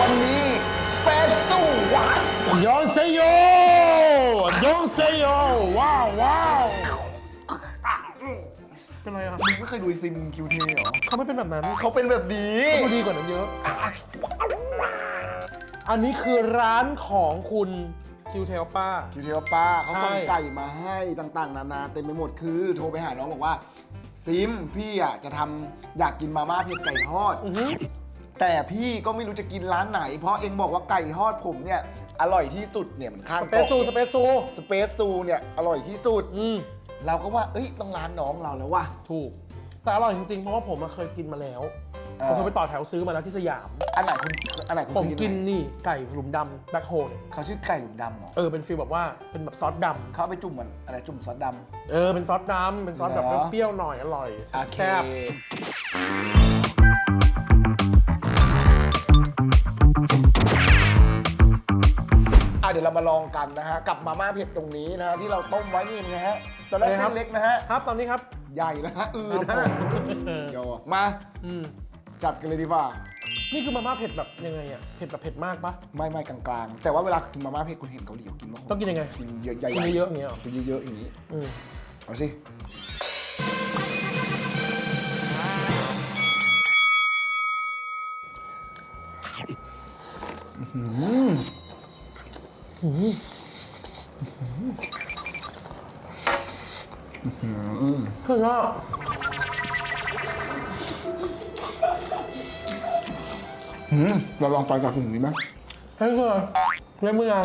วันนี้สเปซสู้วัดยองเซโยยองเซโยว้าวว้าวเป็นไรอะมึงไม่เคยดูไอ้ซิมคิวเทเหรอเขาไม่เป็นแบบนั้นเขาเป็นแบบนี้เขาดีกว่านั้นเยอะ อันนี้คือร้านของคุณคิวเทลป้า คิวเทว่าป้าเขาส่งใช่ไก่มาให้ต่างๆ นานาเต็มไปหมดคือ โทรไปหาน้องบอกว่า ซิมพี่อะจะทำอยากกินมาม่าเผ็ดไก่ทอดอือหือ แต่พี่ก็ไม่รู้จะกินร้านไหน เพราะเองบอกว่าไก่ทอดผมเนี่ยอร่อยที่สุดเนี่ยมันข้างสเปซซูสเปซซูสเปซซูเนี่ยอร่อยที่สุด อืมเราก็ว่าเอ้ยต้องร้านน้องเราแล้วว่ะ ถูก แต่อร่อยจริงๆ เพราะว่าผมอะเคยกินมาแล้วเออ ผมเคยไปต่อแถวซื้อมาแล้วที่สยาม อันไหนคุณอันไหนคุณผมเคยกินไหนี่ไก่หลุมดำแบ็คโฮลเขาชื่อไก่หลุมดำเหรอเออเป็นฟีลแบบว่าเป็นแบบซอสดเขาเอาไปจุ่มมันอะไรจุ่มซอสดำ เออเป็นซอสดำเป็นซอสแบบเหรอ เปรี้ยวๆหน่อยอร่อยำโอเค เดี๋ยวเรามาลองกันนะฮะกับมาม่าเผ็ดตรงนี้นะฮะที่เราต้มไว้นี่นะฮะตอนแรกเส้นเล็กนะฮะครับตอนนี้ครับใหญ่แล้วฮะอืดครันะบผมเดี๋ยวมาอืมจัดกันเลยดีกว่า นี่คือมาม่าเผ็ดแบบยังไงอะเผ็ดแบบเผ็ดมากปะไม่ไม่กลางๆ แต่ว่าเวลากินมาม่าเผ็ดคุณเห็นเกาหลีเขากินว่าต้องกินยังไงกินเยอะใหญ่ๆกินเยอะๆอย่างเงี้ยเหรอกินเยอะๆอย่างนี้อืมเอาสิอื้ อหือเพื่อนก็หืมเราลองไปกับสิ่งนี้ไหมให้เพื่อนเล่นมือยัง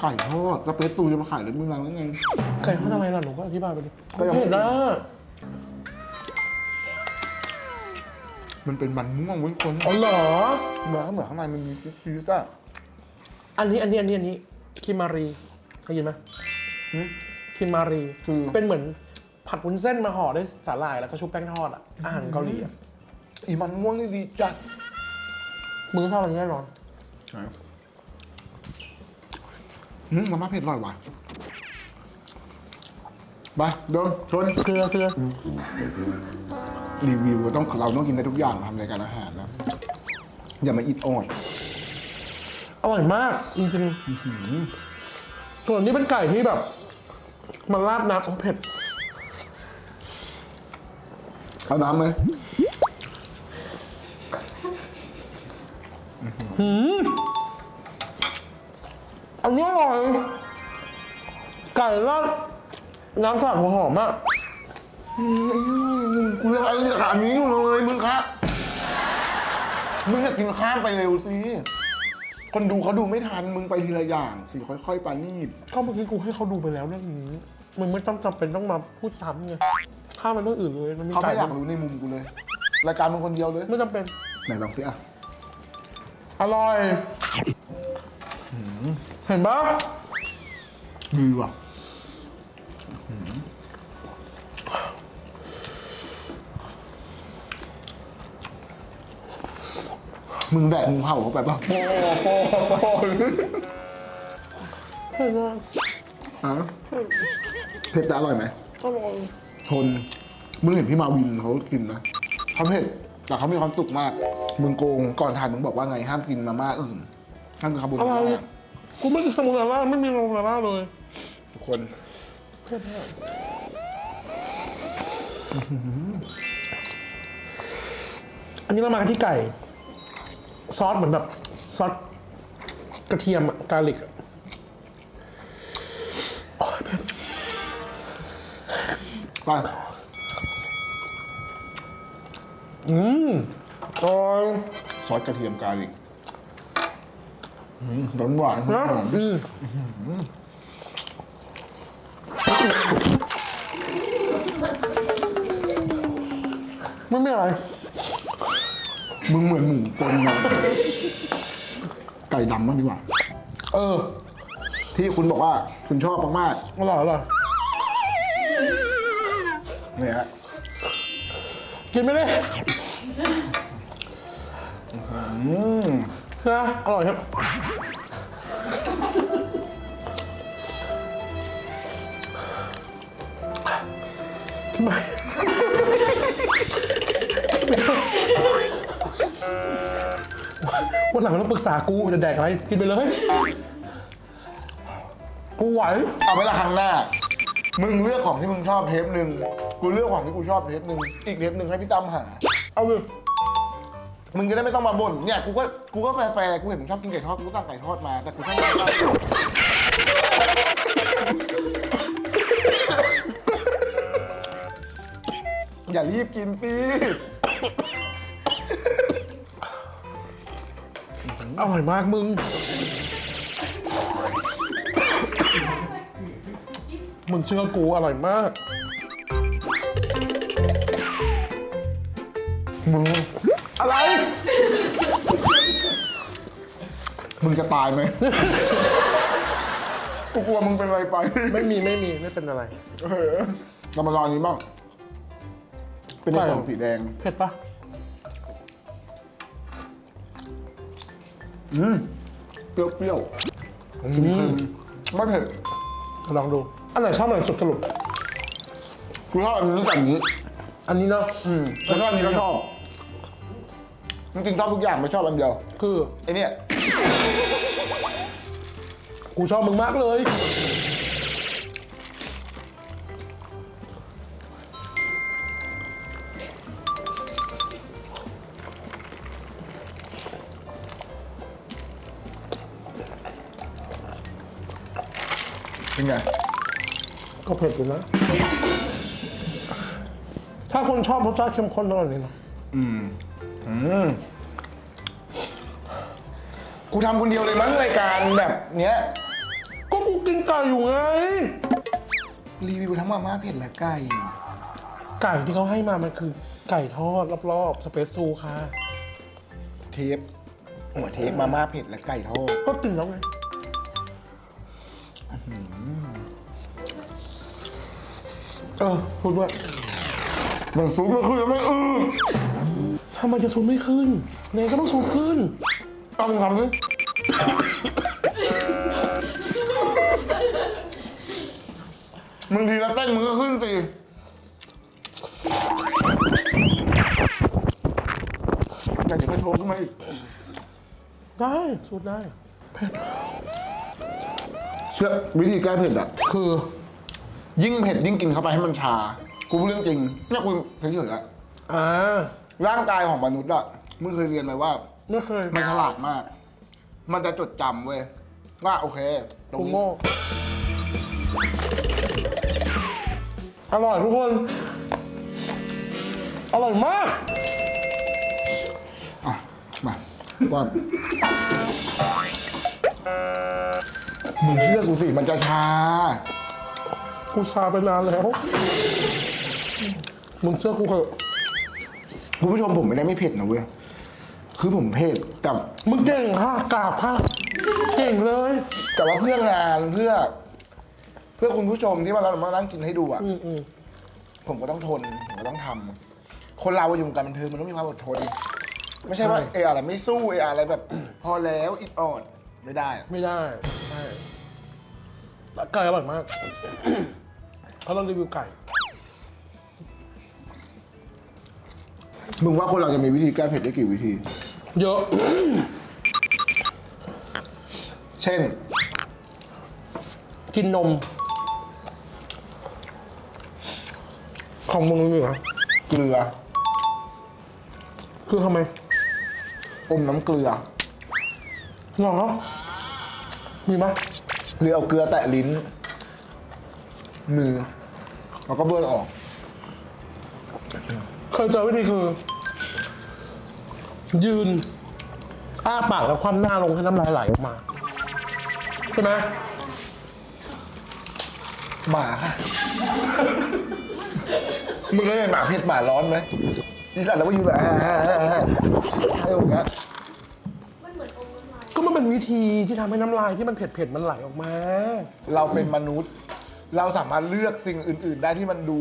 ไก่ทอดสเปซตูจะมาขายเล่นมือรังได้ไง ไก่เขาทำไมล่ะหนูก็อธิบายไปดิก็ยังเผ็ดนะมันเป็นมันม่วงเว้ยคนอ๋อเหรอเหมือนเหมือข้างในมันมีชีสอะ อันนี้อันนี้อันนี้อันนี้คิมารีเคยกินไหมหืมคิมารีคือเป็นเหมือนผัดวุ้นเส้นมาห่อด้วยสาหร่ายแล้วก็ชุบแป้งทอดอะอาหารเกาหลีอะอีมันม่วงนี่ดีจัดมึงชอบอันนี้แน่นอนใช่หืมมาม่าเผ็ดอร่อยว่ะไปเดินชนเกลือเกลือรีวิวก็ต้องเราต้องกินได้ทุกอย่างทำรายการอาหารแล้วอย่ามาอิดออด อร่อยมากจริงๆส่วนนี้เป็นไก่ที่แบบ มันราดน้ำโอ้เผ็ดเอาน้ำไหมอันนี้อร่อย ไก่ราดน้ำสลัดหัวหอมอะอืมกูยังอะไรขนาดนี้อยู่เลยมึงคะมึงอยากกินข้ามไปเร็วสิ คนดูเขาดูไม่ทันมึงไปทีละอย่างสิค่อยๆปานีดก็เมื่อกี้กูให้เขาดูไปแล้วเรื่องนี้ มึงไม่ต้องจำเป็นต้องมาพูดซ้ำไงข้ามไปเรื่องอื่นเลยมันมีเขาไก่ไม่อยากรู้ในมุมกูเลย รายการมึงคนเดียวเลยไม่จำเป็นไหนลองสิอะอร่อยเห็นปะดีว่ะ มึงแดกงูเห่าเข้าไปป่ะเห็นปะฮะเผ็ดแต่อร่อยไหมอร่อยทน มึงเห็นพี่มาวินเขากินนะเขาเผ็ดแต่เขามีความสุขมาก มึงโกงก่อนถ่ายมึงบอกว่าไงห้ามกินมาม่าอื่นห้ามกินคาโบอนาร่อยร่ากูไม่กินคาโบนาร่าไม่มีโรนาร่าเลยทุกคนอันนี้เรามากันที่ไก่ ซอสเหมือนแบบซอสกระเทียมอะกาลิกอะโอ้ยเผ็ดไปอืมอร่อยซอสกระเทียมกาลิกหวานหวานๆนะหอมอืมไม่มีอะไร มึงเหมือนหมูปนเลยไก่ดำบ้างดีกว่า เออ ที่คุณบอกว่าคุณชอบมากอร่อยอร่อยๆเนี่ยฮะกินไม่ได้อืมนะอร่อยครับ ทำไม วันหลังไม่ต้องปรึกษากูจะแดกอะไรกินไปเลย กูไหว เอาไว้ละครั้งหน้า มึงเลือกของที่มึงชอบเทปหนึ่งกูเลือกของที่กูชอบเทปหนึ่งอีกเทปหนึ่งให้พี่ตั้มหา เอาเลยมึงจะได้ไม่ต้องมาบ่นเนี่ยกูก็กูก็แฟร์ๆกูเห็นมึงชอบกินไก่ทอดกูก็สั่งไก่ทอดมาแต่กูชอบกินไก่ทอดอย่ารีบกินปี อร่อยมากมึง มึงเชื่อกูอร่อยมาก มึง อะไร มึงจะตายไหมกูกลัวมึงเป็นอะไรไป ไม่มีไม่มีไม่เป็นอะไร เออเรามาลองอันนี้บ้าง เป็นในใช่กล่องสีแดง เผ็ดปะ อืมเปรี้ยวๆเค็มๆไม่เผ็ดลองดู อันไหนชอบอันไหนสุดสรุปกูชอบอันนี้กับอันนี้ อันนี้เนาะอืมแล้วก็อันนี้ก็ชอบจริงๆชอบทุกอย่างไม่ชอบอันเดียวคือไอเนี่ย กูชอบมึงมากเลย เป็นไง ก็เผ็ดอยู่นะ ถ้าคนชอบรสชาติเข้มข้นต้องอันนี้นะอืม อืม กูทำคนเดียวเลยมั้งรายการแบบเนี้ย ก็กูกินไก่อยู่ไง รีวิวทั้งมาม่าเผ็ดและไก่ ไก่ที่เขาให้มามันคือ ไก่ทอดรอบๆ สเปซซูค่ะ เทปหัวเทปมาม่าเผ็ดและไก่ทอดก็กินแล้วไง เออพูดว่ามันซุปมันคือไม่อือทำไมจะซูมไม่ขึ้นเนยก็ต้องซูมขึ้นต้องทำสิมึงทีละเต้นมึงก็ขึ้นสิแต่เดี๋ยวก็โชว์ขึ้นมาอีก ได้สูตรได้เชื่อวิธีแก้เผ็ดอะ คือ ยิ่งเผ็ดยิ่งกินเข้าไปให้มันชา กูพูดเรื่องจริงเนี่ยกูเฉยๆอะอ่าร่างกายของมนุษย์อะมึงเคยเรียนไหมว่า ไม่เคยมันฉลาดมาก มันจะจดจำเว้ย ว่าโอเค ตรงกูนี้ โง่อร่อยทุกคน อร่อยมาก อะ มาว่ามึงเชื่อกูสิ มันจะชา กูชาไปนานแล้ว มึงเชื่อกูเถอะคุณผู้ชมผมไม่ได้ไม่เผ็ดนะเว้ย คือผมเผ็ดแต่มึงเก่งค่ะกราบค่ะ เก่งเลย แต่ว่าเพื่องานเพื่อ เพื่อคุณผู้ชมที่มาเรามานั่งกินให้ดูอะอืมอืมผมก็ต้องทน ผมก็ต้องทำคนเราอยู่วงการบันเทิงมันต้องมีความอดทน ไม่ใช่ว่าเอออะไรไม่สู้เอออะไรแบบ พอแล้วอิดออดไม่ได้อะไม่ได้ใช่แต่ไก่อร่อยมาก เขาเรารีวิวไก่ มึงว่าคนเราจะมีวิธีแก้เผ็ดได้กี่วิธี เยอะ เช่น กินนม ของมึงมีเหรอเกลือ คือทำไมอมน้ำเกลือหรอมีไหมหรือเอาเกลือแตะลิ้น มือ แล้วก็เบื้อนออก เคยเจอวิธีคือ ยืน อ้าปากแล้วคว่ำหน้าลงให้น้ำลายไหลออกมา ใช่ไหมหมาค่ะ มึงเคยเห็นหมาเผ็ดหมาร้อนไหมอีสัตว์แล้วก็อยู่แบบให้อย่างเงี้ยก็มันเป็นวิธีที่ทำให้น้ำลายที่มันเผ็ดๆมันไหลออกมา เราเป็นมนุษย์ เราสามารถเลือกสิ่งอื่น ๆ ได้ที่มันดู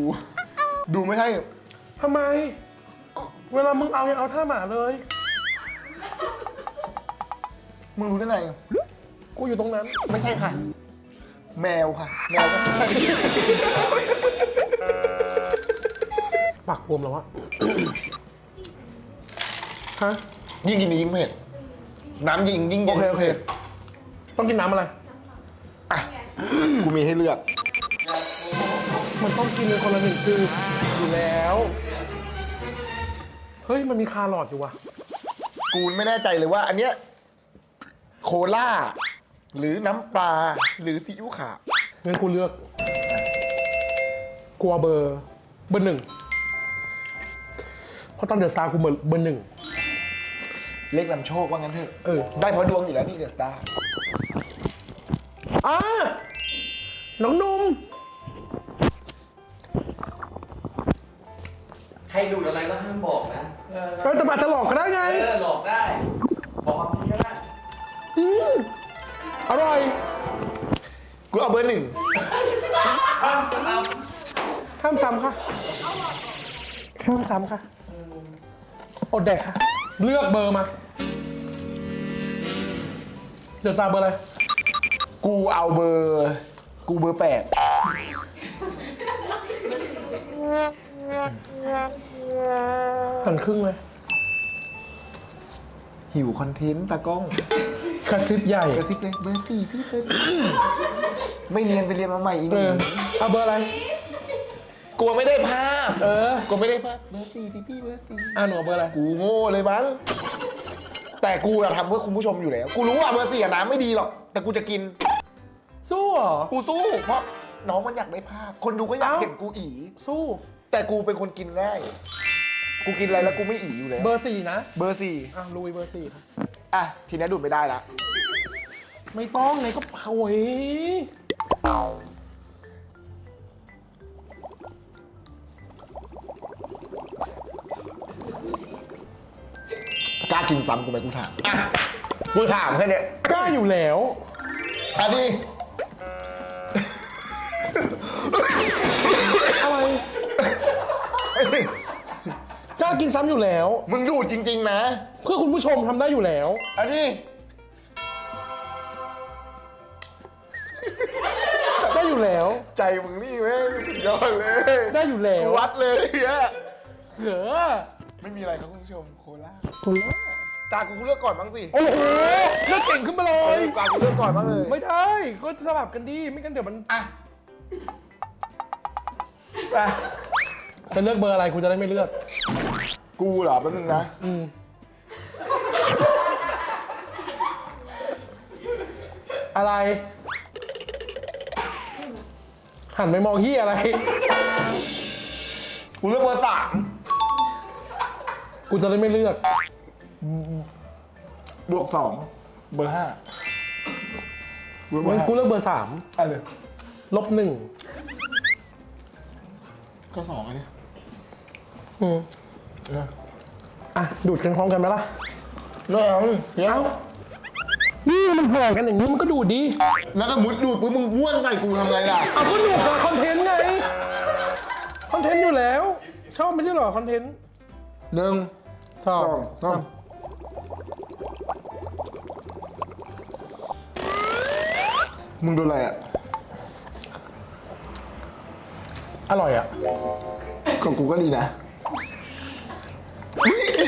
ดูไม่ใช่ทำไม เวลามึงเอายังเอาท่าหมาเลย มึงรู้ได้ไงกูอยู่ตรงนั้น ไม่ใช่ค่ะ แมวค่ะ แมวก็ใช่ปากบวมแล้วอะ ฮะ ยิ่งกินยิ่งเผ็ดน้ำยิงยิ่งโอเย็นเคโอเค ต้องกินน้ำอะไร อะ กูมีให้เลือก มันต้องกินเป็นคนละหนึ่งคืออยู่แล้ว เฮ้ย มันมีคาร์ลอทอยู่ว่ะ กูไม่แน่ใจเลยว่า อันเนี้ยโคล่า หรือน้ำปลา หรือซีอิ๊วขาวงั้นกูเลือก กลัวเบอร์ เบอร์หนึ่ง เพราะตอนเดือดซาร์กูเบอร์เบอร์หนึ่ง เล็กนำโชคว่างั้นเถอะเออ ได้เพราะดวงอยู่แล้วนี่เดอะสตาร์ อ่าน้องนุ่ม ใครดูดอะไรก็ห้ามบอกนะเออเราจะมาจะหลอกก็ได้ไง เออหลอกได้ บอกความจริงก็ได้อืมอร่อย กูเอาเบอร์หนึ่งห้ามซ้ำค่ะห้ามซ้ำค่ะ อดแดกค่ะ เลือกเบอร์มา เดือดซาร์เบอร์อะไร กูเอาเบอร์ กูเบอร์แปด หันครึ่งเลย หิวคอนเทนต์ตากล้องกระซิบใหญ่กระซิบเลยเบอร์สี่พี่เคยไม่เรียนไปเรียนมาใหม่อีกเออเอาเบอร์อะไร กลัวไม่ได้ภาพ เออ กลัวไม่ได้ภาพ เบอร์สี่ที่พี่เบอร์สี่อ่าหนูเอาเบอร์อะไร กูโง่เลยมั้ง แต่กูอะทำเพื่อคุณผู้ชมอยู่แล้ว กูรู้ว่าเบอร์สี่อะน้ำไม่ดีหรอก แต่กูจะกิน สู้เหรอ กูสู้ เพราะน้องมันอยากได้ภาพ คนดูก็อยากเอ้าเห็นกูอีสู้ แต่กูเป็นคนกินง่าย กูกินอะไรแล้วกูไม่อีอยู่แล้วเบอร์สี่นะเบอร์สี่อะลุยเบอร์สี่ค่ะอะทีนี้ดูดไม่ได้ละไม่ต้องไงก็โอ้ยกล้ากินซ้ำกูไหมกูถามอะกูถามแค่เนี้ยกล้าอยู่แล้วอะดิ ล้ากินซ้ำอยู่แล้ว มึงดูดจริง ๆ นะ เพื่อคุณผู้ชมทำได้อยู่แล้ว อันนี้ได้อยู่แล้ว ใจมึงนี่แม่งสุดยอดเลยได้อยู่แล้ววัดเลยเนี่ยเหรอไม่มีอะไรครับคุณผู้ชมโคราชคุณละตากูเลือกก่อนบ้างสิโอ้โหเลือกเก่งขึ้นมาเลเอยอตากูเลือกก่อนบ้างเลยไม่ได้ก็สลับกันดีไม่งั้นเดี๋ยวมัน อะอะ จะเลือกเบอร์อะไรคุณจะได้ไม่เลือก กูเหรอแป๊บนึงนะอืมอะไร หันไปมองที่อะไร กูเลือกเบอร์สามกูจะได้ไม่เลือก บวกสองเบอร์ห้าเบอร์งั้นห้ากูเลือกเบอร์สามอะไรลบหนึ่งก็สองอันนี้ อืมเอออะดูดกันพร้อมกันไหมล่ะเรื่องเดี๋ยวนี่มันห่อกันอย่างนี้มันก็ดูดดี แล้วก็มุดดูดปุ๊บมึงบ้วนใส่กูทำไงล่ะ เอาก็ดูดกับคอนเทนต์ไง คอนเทนต์อยู่แล้ว ชอบไม่ใช่เหรอคอนเทนต์หนึ่งสอสองงสามมึงโดนอะไรอะ อร่อยอะ ของกูก็ดีนะอุ๊ยก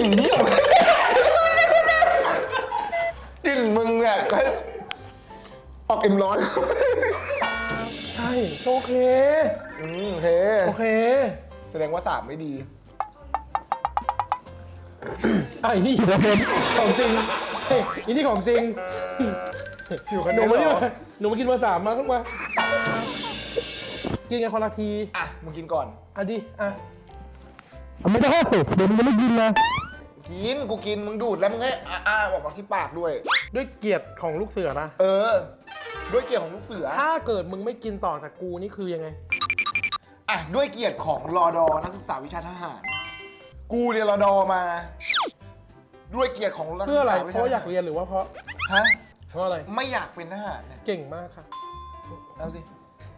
ลิ่นเยี่ยมกลิ่นมึงเนี่ยออกเอ็มร้อน ใช่โอเคอืมโอเค โอเคแสดงว่าสามไม่ดีอะอีนี่อยู่คอนเทนต์ของจริงเฮ้ยอีนี่ของจริงอยู่กันหเดีนูยวมาเหที่รอหนูมากินเบอร์สามมาทุกวันกินกันคนละที อะ มึงกินก่อน อะดิ อะ ไม่ได้เดี๋ยวมึงจะไม่กินนะ กินกูกินมึงดูดแล้วมึงให้อ้าอ้าออกมาที่ปากด้วย ด้วยเกียรติของลูกเสือนะ เออ ด้วยเกียรติของลูกเสือถ้าเกิดมึงไม่กินต่อจากกูนี่คือยังไง อะด้วยเกียรติของรอดอนักศึกษาวิชาทหาร กูเรียนรอดอมา ด้วยเกียรติของนักศึกษาเพื่ออะไรวิเพชราะอยากเรียนหรือว่าเพราะฮะเพราะอะไรไม่อยากเป็นทหารนะเก่งมากค่ะเอาสิ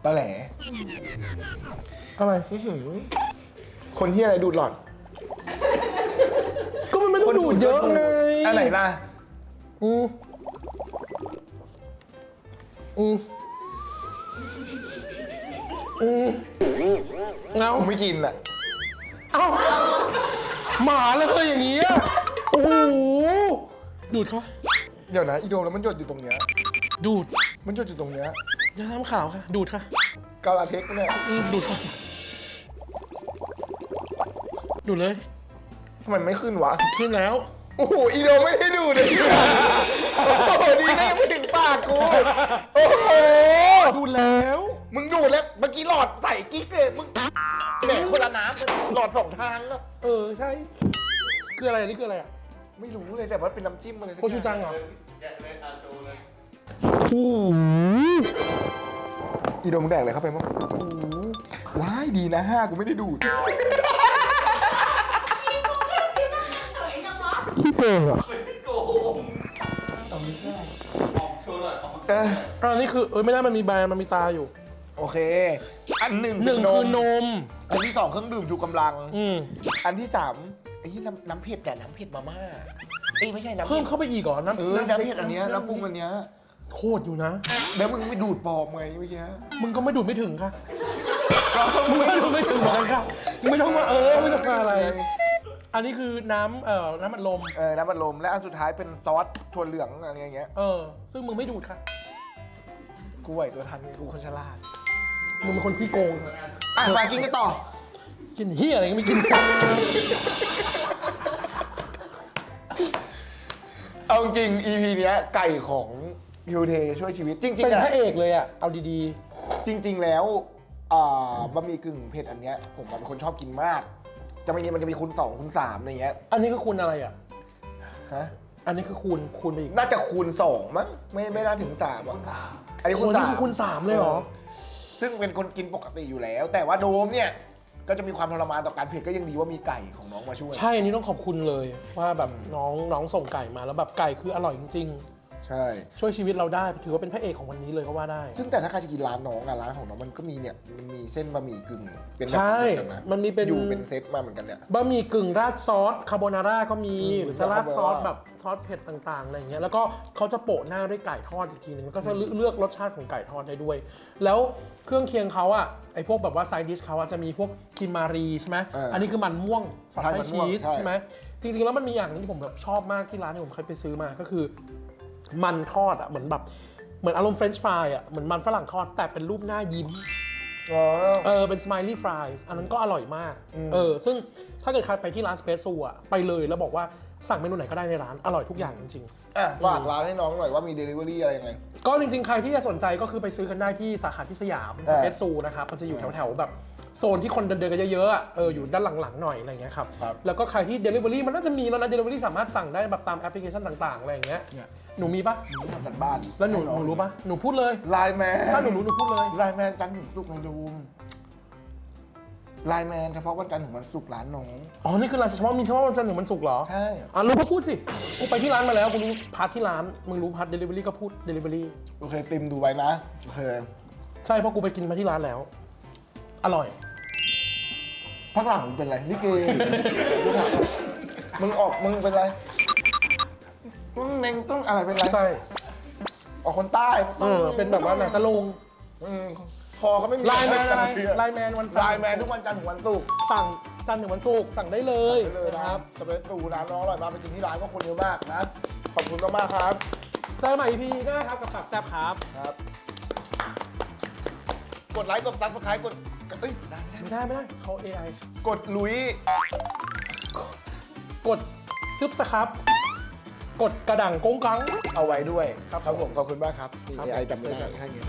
ตอแหลอะไรอื้อหือคนที่อะไรดูดหลอดก็มันไม่ต้อง ดูดเยอะไงอะไรล่ะอืมอืมอืมเอากูไม่กินอะเอาหมาเลยอย่างนี้อะโอ้โหดูดเขาอืเดี๋ยวนะอีโดมแล้วมันหยดอยู่ตรงเนี้ยดูดมันหยดอยู่ตรงเนี้ยยาน้ำขาวค่ะ ดูดค่ะกาลาเทคเนี่ยอืมดูดค่ะดูดเลย ทำไมไม่ขึ้นวะ ขึ้นแล้ว โอ้โห อีโดมไม่ได้ดูเลยโอ้โหดีนะยังไม่ถึงปากกู โอ้โห ดูดแล้ว มึงดูดแล้ว เมื่อกี้หลอดใส่กิ๊กเลยมึงแหมคนละน้ำหลอดสองทางอะเออใช่ คืออะไรอันนี้คืออะไรอะไม่รู้เลยแต่ว่าเป็นน้ำจิ้มอะไรสักโคชูจังเหรอแกะเลยอาโชว์เลยโอ้โหอีโดมมึงแดกเลยเข้าไปมั้งว้ายดีนะห้ากูไม่ได้ดูด งอะโกงเอาไม่ใช่ออกโชว์หน่อยออกเอออันนี้คือเออไม่ได้มันมีแบรนด์มันมีตาอยู่ โอเค อันหนึ่งหนึ่งนคือนมมอันที่สองเครื่องดื่มชูกำลัง อืมอันที่สามไอ้ที่น้ำน้ำเผ็ดแต่น้ำเผ็ดมาม่าเอ้ยไม่ใช่น้ำเพิ่เผ็มดเข้าไปอีกเหรอน้ำเออน้ำเผ็ดอันเนี้ยน้ำปรุงอันเนี้ยโคตรอยู่นะ แล้วมึงไม่ดูดปลอมไงเมื่อกี้มึงก็ไม่ดูดไม่ถึงค่ะมึงไม่ดูดไม่ถึงเหมือนกันค่ะ มึงไม่ต้องมาเออไม่ต้องมาอะไร อันนี้คือน้ำเอ่อน้ำมันลม เออน้ำมันลมและอันสุดท้ายเป็นซอสถั่วเหลืองอะไรอย่างเงี้ยเออ ซึ่งมึงไม่ดูดค่ะ กูไหวตัวทันไงกูคนฉลาดมึงเป็นคนขี้โกงอะมากินกันต่อ กินเฮียอะไรก็ไม่กิน เอาจริง EP เนี้ยไก่ของฮิวเทช่วยชีวิตจริงเป็นๆอะพระเอกเลยอะ เอาดีจริง ๆ แล้วอ่าบะหมี่กึ่งเผ็ดอันเนี้ยผมเป็นคนชอบกินมาก จะไม่นี้มันจะมีคูณสองคูณสามอะไรเงี้ยๆอันนี้คือคูณอะไรอะ ฮะอันนี้คือคูณคูณไปอีกน่าจะคูณสองมั้งไม่ไม่น่าถึงสามอะสามอันนี้คูคูณณนี่สามคือคูณสามเลยเหรอ ซึ่งเป็นคนกินปกติอยู่แล้ว แต่ว่าโดมเนี่ย ก็จะมีความทรมานต่อการเผ็ดก็ยังดีว่ามีไก่ของน้องมาช่วย ใช่ อันนี้ต้องขอบคุณเลยว่าแบบน้องน้องส่งไก่มาแล้วแบบไก่คืออร่อยจริง ใช่ๆช่วยชีวิตเราได้ถือว่าเป็นพระเอกของวันนี้เลยก็ว่าได้ ซึ่งแต่ถ้าใครจะกินร้านน้องอะร้านของน้องมันก็มีเนี่ยมันมีเส้นบะหมี่กึ่งเป็นแบบใช่เหมือนกันนะมันมีเป็น อยู่เป็นเซตมาเหมือนกันเนี่ย บะหมี่กึ่งราดซอสคาโบนาร่าก็มีอืมหรือจะราดซอสคาโบนาร่า แบบซอสเผ็ดต่างๆอะไรอย่างเงี้ยแล้วก็เขาจะโปะหน้าด้วยไก่ทอดอีกทีหนึงแล้วก็จะเลือกเลือกรสชาติของไก่ทอดได้ด้วย แล้วเครื่องเคียงเขาอะไอพวกแบบว่าไซดิชเขาอะจะมีพวกคิมมารีใช่ไหมเอออัอันนี้คือมันม่วงสอดใช่ไส้มันม่วงชีสใช่ ใช่ไหมจริงๆแล้วมันมีอย่างหนึงที่ผมแบบชอบมากที่ร้านที่ผมเคยไปซื้อมาก็คือ มันทอดอะเหมือนแบบเหมือนอารมณ์เฟรนช์ฟรายอะเหมือนมันฝรั่งทอดแต่เป็นรูปหน้ายิ้ม อ๋อ เออเป็น smiley fries อันนั้นก็อร่อยมากอืมเออ ซึ่งถ้าเกิดใครไปที่ร้านสเปซซูอะไปเลยแล้วบอกว่าสั่งเมนูไหนก็ได้ในร้าน อร่อยทุกอย่างจริงอะฝากร้านให้น้องหน่อยว่ามีเดลิเวอรี่อะไรยังไง ๆ ก็จริงๆ ใครที่จะสนใจก็คือไปซื้อกันได้ที่สาขาที่สยามเอสอเปซซูนะครับมันจะอยู่แถวๆแบบ โซนที่คนเดินๆกันเยอะๆอะเอออยู่ด้านหลังๆหน่อยอะไรอย่างเงี้ยครับ ครับ แล้วก็ใครที่ Delivery มันน่าจะมีแล้วนะ Delivery สามารถสั่งได้แบบตามแอปพลิเคชันต่างๆอะไรอย่างเงี้ยเนี่ยหนูมีปะมึงทำกันบ้านแล้วหนูหนูรู้ปะหนูพูดเลย ไลน์แมนถ้าหนูรู้หนูพูดเลย ไลน์แมนจันทร์ถึงศุกร์ไงดูมไลน์แมนเฉพาะวันจันทร์ถึงวันศุกร์ร้านน้องอ๋อ นี่คือร้านเฉพาะมีเฉพาะวันจันทร์ถึงวันศุกร์เหรอ ใช่ อะรู้ก็พูดสิ กูไปที่ร้านมาแล้ว กูรู้พาร์ทที่ร้าน มึงรู้พาร์ทเดลิเวอรี่ก็พูดเดลิเวอรี่ โอเคติมดูไว้นะ โอเค ใช่ เพราะกูไปกินมาที่ร้านแล้ว อร่อย พักหลังมึงเป็นไรลิเกกูถามมึงออกมึงเป็นไรมึงเน่งต้องอะไรเป็นไรใช่ออกคนใต้เออเป็นแบบว่าหนังตะลุงอืมคอก็ไม่มีไลน์แมนอะไรเสื้อไลน์แมนวันจันทร์ไลน์แมนทุกวันจันทร์ถึงวันศุกร์สั่งจันทร์ถึงวันศุกร์สั่งได้เลยไปเลยนะนะคครัรับบจะไปดูร้านน้องอร่อยมากไปกินที่ร้านก็คนเยอะมากนะขอบคุณมากๆครับเจอกันใหม่ EP หน้าครับกับปากแซบครับครับ กดไลค์กดซับสไครต์กด เอ้ยได้ได้ไม่ได้ไม่ได้เขา AI กดลุยกดซึบสครับ กดกระดังก้งกัง เอาไว้ด้วยครับครับผมขอบคุณมากครับครับ AI จำไม่ได้เจอกันแค่นี้